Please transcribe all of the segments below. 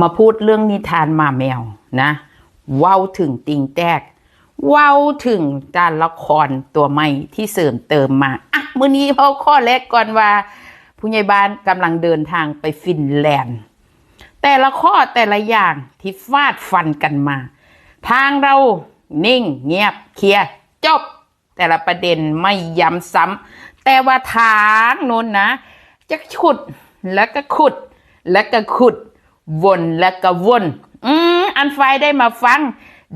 มาพูดเรื่องนิทานหมาแมวนะเว้าถึงติงแตกเว้าถึงการละครตัวใหม่ที่เสริมเติมมาอะมื้อนี้เอาข้อแรกก่อนว่า ผู้ใหญ่บ้านกำลังเดินทางไปฟินแลนด์ แต่ละข้อแต่ละอย่างที่ฟาดฟันกันมา ทางเรานิ่งเงียบเคลียร์จบ แต่ละประเด็นไม่ย้ำซ้ำแต่ว่าทางโน้นนะ จะขุดแล้วก็ขุดแล้วก็ขุด วนแล้วก็วนอืมอันไฟได้มาฟัง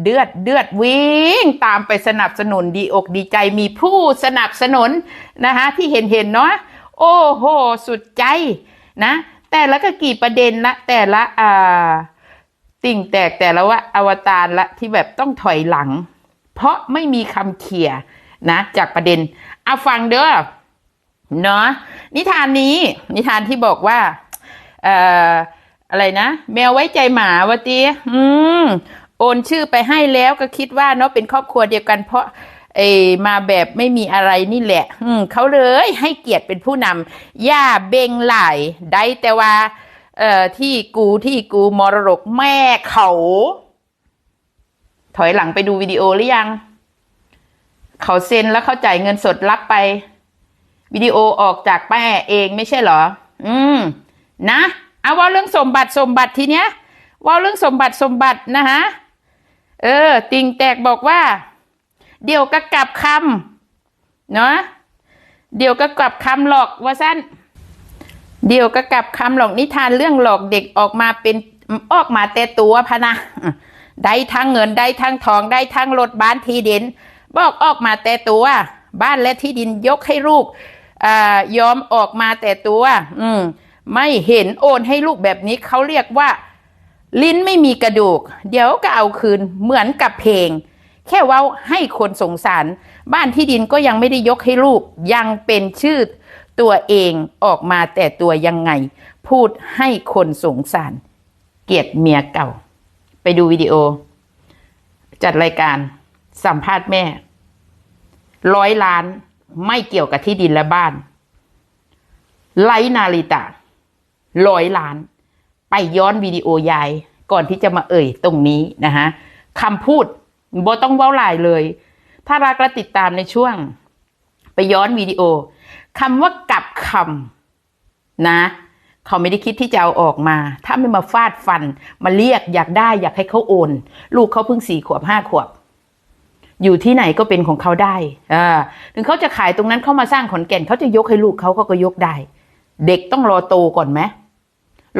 เดือดเดือดวิ่งตามไปสนับสนุนดีอกดีใจมีผู้สนับสนุนนะคะที่เห็นเห็นเนาะโอ้โห สุดใจนะ แต่ละก็กี่ประเด็นละแต่ละอ่าติ่งแตกแต่ละว่าอวตารละที่แบบต้องถอยหลัง เพราะไม่มีคำเขี่ยนะจากประเด็นเอาฟังเด้อเนาะนิทานนี้นิทานที่บอกว่าเอ่อ อะไรนะ แมวไว้ใจหมาวะตีอืม โอนชื่อไปให้แล้วก็คิดว่าเนาะเป็นครอบครัวเดียวกันเพราะเอมาแบบไม่มีอะไรนี่แหละ อืมเขาเลยให้เกียรติเป็นผู้นำย่าเบงหลายได้แต่ว่า เอ่อที่กูที่กูมรดกแม่เขา ถอยหลังไปดูวิดีโอหรือยัง เขาเซ็นแล้วเขาจ่ายเงินสดรับไป วิดีโอออกจากแม่เองไม่ใช่เหรอ อืม นะ เอาว่าเรื่องสมบัติสมบัติทีเนี้ยว่าเรื่องสมบัติสมบัตินะฮะเออ ติงแตกบอกว่า เดี๋ยวก็กลับคำเนาะเดี๋ยวก็กลับคำหรอกว่าสั้นเดี๋ยวก็กลับคำหลอกนิทานเรื่องหลอกเด็กออกมาเป็นออกมาแต่ตัวพะนะได้ทั้งเงินได้ทั้งทองได้ทั้งรถบ้านที่ดิน บอกออกมาแต่ตัว บ้านและที่ดินยกให้ลูกอ่ายอมออกมาแต่ตัว อืม ไม่เห็นโอนให้ลูกแบบนี้เขาเรียกว่า ลิ้นไม่มีกระดูก เดี๋ยวก็เอาคืนเหมือนกับเพลง แค่ว่าให้คนสงสาร บ้านที่ดินก็ยังไม่ได้ยกให้ลูกยังเป็นชื่อตัวเองออกมาแต่ตัวยังไง พูดให้คนสงสาร เกลียดเมียเก่า ไปดูวิดีโอ จัดรายการสัมภาษณ์แม่ ร้อยล้านไม่เกี่ยวกับที่ดินและบ้าน ไลนาริตา ร้อยล้าน ไปย้อนวิดีโอยายก่อนที่จะมาเอ่ยตรงนี้นะฮะคำพูดบ่ต้องเว้าหลายเลย ถ้ารักและติดตามในช่วง ไปย้อนวิดีโอคำว่ากลับคำนะ เขาไม่ได้คิดที่จะเอาออกมา ถ้าไม่มาฟาดฟัน มาเรียกอยากได้อยากให้เขาโอน ลูกเขาเพิ่งสี่ขวบห้าขวบ อยู่ที่ไหนก็เป็นของเขาได้อ่าถึงเขาจะขายตรงนั้นเข้ามาสร้างขอนแก่นเขาจะยกให้ลูกเขาเขาก็ยกได้ เด็กต้องรอโตก่อนไหม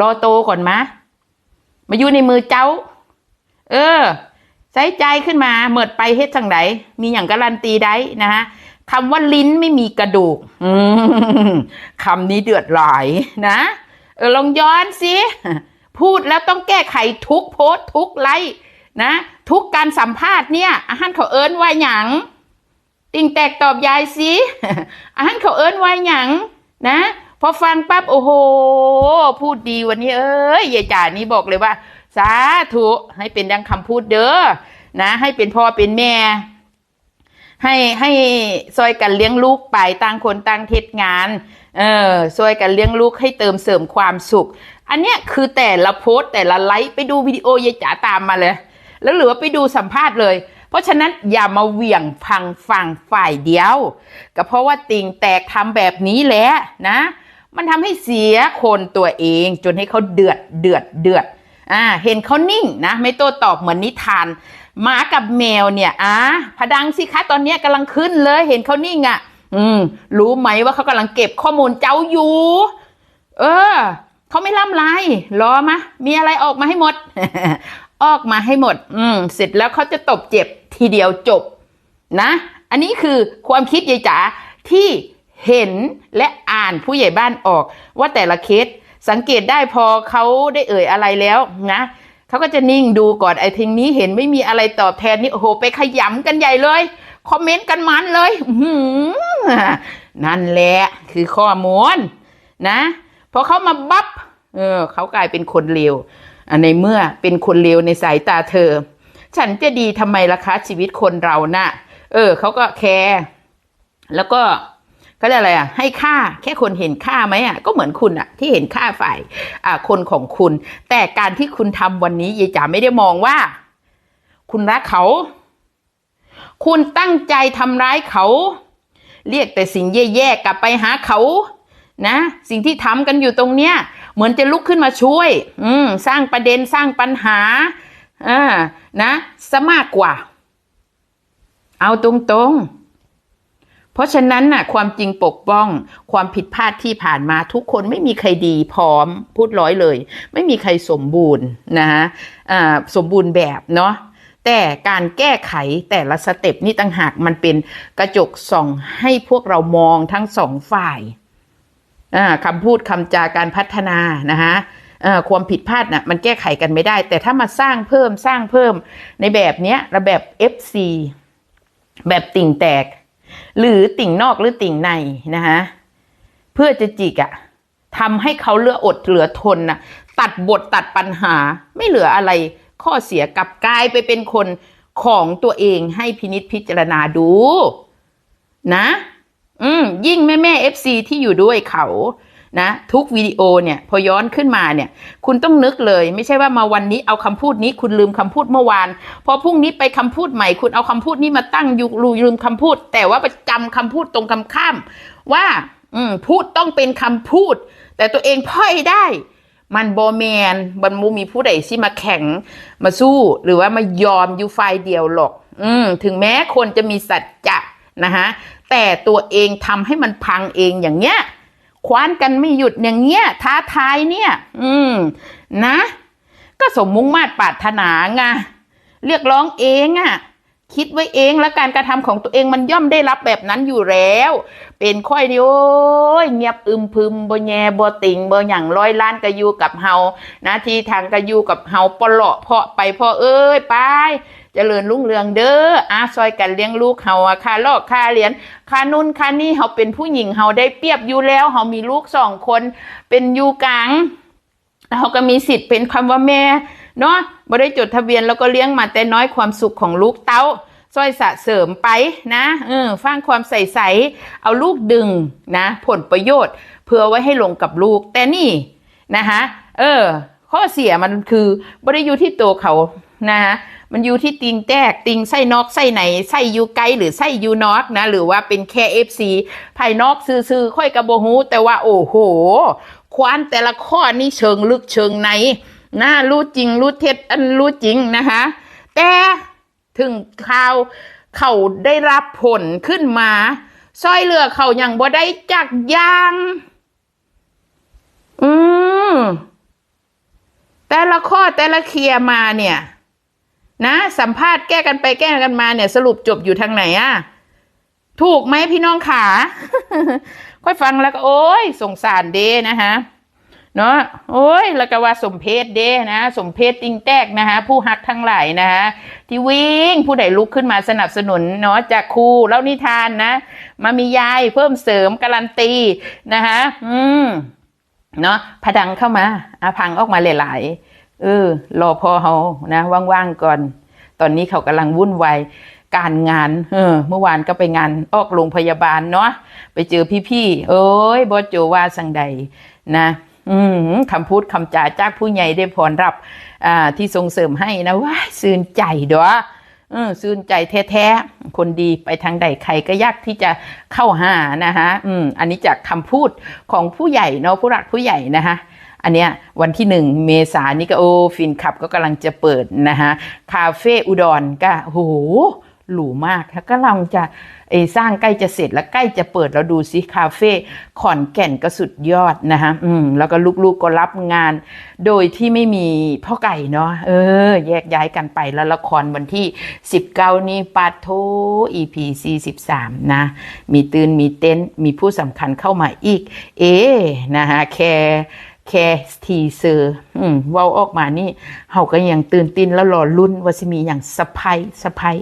รอโตก่อนมะ มาอยู่ในมือเจ้า เออใช้ใจขึ้นมาเมิดไปเฮ็ดจังไดมีอย่างการันตีได้นะฮะคำว่าลิ้นไม่มีกระดูกคำนี้เดือดหลายนะ เออลองย้อนสิพูดแล้วต้องแก้ไขทุกโพสทุกไลค์นะ ทุกการสัมภาษณ์เนี่ย อาหารเขาเอิ้นว่าหยังติงแตกตอบยายสิอาหารเขาเอิ้นว่าหยังนะ พอฟังปั๊บโอ้โห พูดดีวันนี้เอ้ยยายจ่านี่บอกเลยว่า สาธุให้เป็นดังคำพูดเด้อนะ ให้เป็นพ่อเป็นแม่ ให้ให้ซอยกันเลี้ยงลูกไปต่างคนต่างเทศงานเออซอยกันเลี้ยงลูกให้เติมเสริมความสุข อันเนี้ยคือแต่ละโพสต์แต่ละไลฟ์ไปดูวิดีโอยายจ๋าตามมาเลย แล้วหลือว่าไปดูสัมภาษณ์เลยเพราะฉะนั้นอย่ามาเหวี่ยงพังฝั่งฝ่ายเดียว ก็เพราะว่าติ่งแตกทำแบบนี้แหละนะ มันทำให้เสียคนตัวเอง จนให้เขาเดือดเดือดเดือดอ่าเห็นเขานิ่งนะ ไม่โต้ตอบเหมือนนิทานหมากับแมวเนี่ยอะพดังสิคะตอนเนี้ยกำลังขึ้นเลยเห็นเขานิ่งอะ อืม รู้ไหมว่าเขากำลังเก็บข้อมูลเจ้าอยู่ เออเขาไม่ล่ำไรรอมามีอะไรออกมาให้หมด ออกมาให้หมด อืม เสร็จแล้วเขาจะตบเจ็บทีเดียวจบ นะ อันนี้คือความคิดยายจ๋าที่ เห็นและอ่านผู้ใหญ่บ้านออกว่าแต่ละเคสสังเกตได้พอเขาได้เอ่ยอะไรแล้วนะเขาก็จะนิ่งดูก่อนไอ้ทีนี้เห็นไม่มีอะไรตอบแทนนี่โอ้โหไปขยำกันใหญ่เลยคอมเมนต์กันมันเลยหือนั่นแหละคือข้อมูลนะพอเขามาบับเออเขากลายเป็นคนเลวในเมื่อเป็นคนเลวในสายตาเธอ ฉันจะดีทำไมล่ะคะชีวิตคนเราน่ะ เออเขาก็แคร์แล้วก็ ก็เรียกอะไรอะให้ค่าแค่คนเห็นค่าไหมอะก็เหมือนคุณอะที่เห็นค่าฝ่ายอ่าคนของคุณ แต่การที่คุณทำวันนี้ยายจ๋าไม่ได้มองว่า คุณรักเขา คุณตั้งใจทำร้ายเขา เรียกแต่สิ่งแย่ๆกลับไปหาเขานะ สิ่งที่ทำกันอยู่ตรงเนี้ย เหมือนจะลุกขึ้นมาช่วย อืมสร้างประเด็นสร้างปัญหาอ่านะซะมากกว่า เอาตรงๆ เพราะฉะนั้นน่ะความจริงปกป้องความผิดพลาดที่ผ่านมาทุกคนไม่มีใครดีพร้อมพูดร้อยเลย ไม่มีใครสมบูรณ์นะฮะสมบูรณ์แบบเนาะแต่การแก้ไขแต่ละสเต็ปนี่ต่างหากมันเป็นกระจกส่องให้พวกเรามองทั้งสองฝ่ายคำพูดคำจาการพัฒนานะคะความผิดพลาดน่ะมันแก้ไขกันไม่ได้ แต่ถ้ามาสร้างเพิ่มสร้างเพิ่มในแบบเนี้ยระแบบ FC แบบติ่งแตก หรือติ่งนอกหรือติ่งในนะคะเพื่อจะจิกอะทำให้เขาเหลืออดเหลือทนน่ะตัดบทตัดปัญหาไม่เหลืออะไร ข้อเสียกลับกลายไปเป็นคนของตัวเองให้พินิษพิจารณาดู นะ อืมยิ่งแม่แม่เอฟซีที่อยู่ด้วยเขา นะทุกวิดีโอเนี่ยพอย้อนขึ้นมาเนี่ยคุณต้องนึกเลย ไม่ใช่ว่ามาวันนี้เอาคำพูดนี้คุณลืมคำพูดเมื่อวาน พอพรุ่งนี้ไปคำพูดใหม่ คุณเอาคำพูดนี้มาตั้งอยูลืมคำพูด แต่ว่าประจำคำพูดตรงคำข้าม ว่าอืมพูดต้องเป็นคำพูด แต่ตัวเองพ่อยได้ มันโบแมนบันมูมีผู้ใดที่มาแข่งมาสู้ หรือว่ามายอมอยู่ฝ่ายเดียวหรอก อืมถึงแม้คนจะมีสัจจะนะฮะแต่ตัวเองทำให้มันพังเองอย่างเงี้ย คว้านกันไม่หยุดอย่างเงี้ยท้าทายเนี่ย อืม นะ ก็สมมุ่งมาตรปรารถนาไงเรียกร้องเองอะ่ะคิดไว้เองแล้วการกระทำของตัวเองมันย่อมได้รับแบบนั้นอยู่แล้ว เป็นค่อยนี่โอยเงียบอึมพึมบ่แยบ่ติงบ่หยั่งร้อยล้านก็อยู่กับเฮานาทีทางก็อยู่กับเฮาปลาะเพาะไปพ่อเอ้ยไป เจริญรุ่งเรืองเด้ออาซอยกันเลี้ยงลูกเฮาอะค่าลอกค่าเรียนค่านุ่นค่านี่เฮาเป็นผู้หญิงเฮาได้เปรียบอยู่แล้วเฮามีลูกสองคนเป็นอยู่กลางเราก็มีสิทธิ์เป็นคำว่าแม่เนาะบ่ได้จดทะเบียนแล้วก็เลี้ยงมาแต่น้อยความสุขของลูกเต้าซอยสะเสริมไปนะเออฟังความใสๆเอาลูกดึงนะ ผลประโยชน์ เพื่อไว้ให้ลงกับลูกแต่นี่นะคะเออ ข้อเสียมันคือบ่ได้อยู่ที่ตัวเขา นะคะมันอยู่ที่ติงแตกติงไส้นอกไส้ไหนไส้ยูไกลหรือไส้ยูนอกนะ หรือว่าเป็นแค่เอฟซีภายนอกซื่อๆค่อยกระโบหูแต่ว่าโอ้โห ควานแต่ละข้อนี่เชิงลึกเชิงในนะรู้จริงรู้เท็จอันรู้จริงนะคะ แต่ถึงข่าวเขาได้รับผลขึ้นมาซอยเรือเขาอย่างบ่ได้จักยาง อืมแต่ละข้อแต่ละเคลียร์มาเนี่ย นะ สัมภาษณ์แก้กันไปแก้กันมาเนี่ย สรุปจบอยู่ทางไหนอะถูกไหมพี่น้องขา ค่อยฟังแล้วก็โอ้ยสงสารเด้นะคะเนาะโอ้ยแล้วก็ว่าสมเพศเด้นะสมเพศติงแตกนะคะผู้ฮักทั้งหลายนะคะที่วิ่งผู้ใดลุกขึ้นมาสนับสนุนเนาะจากครูเล่านิทานนะ มามียายเพิ่มเสริมการันตีนะคะอืมเนาะพดังเข้ามาอาพังออกมาหลายๆ เออ รอพอเฮานะว่างๆก่อน ตอนนี้เขากำลังวุ่นวายการงาน เออ เมื่อวานก็ไปงานออกโรงพยาบาลเนาะไปเจอพี่ๆเอ้ยบอโจว่าสังใดนะอืมคำพูดคำจาจากผู้ใหญ่ได้พรรับ อ่า ที่ส่งเสริมให้นะว้าซื่นใจเด้อเออซื่นใจแท้ๆ คนดีไปทางใดใครก็ยากที่จะเข้าหานะคะอืม อันนี้จากคำพูดของผู้ใหญ่เนาะผู้หลักผู้ใหญ่นะคะ อันเนี้ยวันที่หนึ่งเมษายนนี่ก็โอ้ฟินขับก็กำลังจะเปิดนะคะคาเฟ่อุดรก็โหหรูมากแล้วก็กำลังจะเอสร้างใกล้จะเสร็จแล้วใกล้จะเปิดแล้วดูสิคาเฟ่ขอนแก่นก็สุดยอดนะคะอืมแล้วก็ลูกๆก็รับงาน โดยที่ไม่มีพ่อไก่เนาะเออ แยกย้ายกันไปแล้วละครวันที่ 19 นี้ปาโท EP 43 นะ มีตื่นมีเต้นมีผู้สำคัญเข้ามาอีก เอ๊นะคะแคร์ แคร์ทีเซอร์อืมเว้าออกมานี่เฮาก็ยังตื่นตินแล้วรอลุ้นว่าสิมีอย่างสะพายสะพาย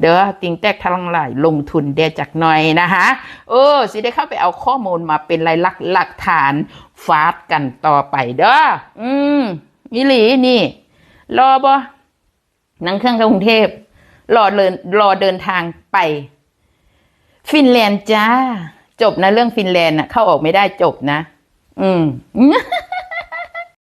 เด้อติงแตกทลังหลายลงทุนเดจากหน่อยนะคะเออสิได้เข้าไปเอาข้อมูลมาเป็นลายลักษณ์หลักฐานฟาดกันต่อไปเด้ออืมมิหลีนี่ รอบ่นั่งเครื่องกรุงเทพรอเดินรอเดินทางไป ฟินแลนด์จ้า จบนะเรื่องฟินแลนด์น่ะเข้าออกไม่ได้จบนะ อืม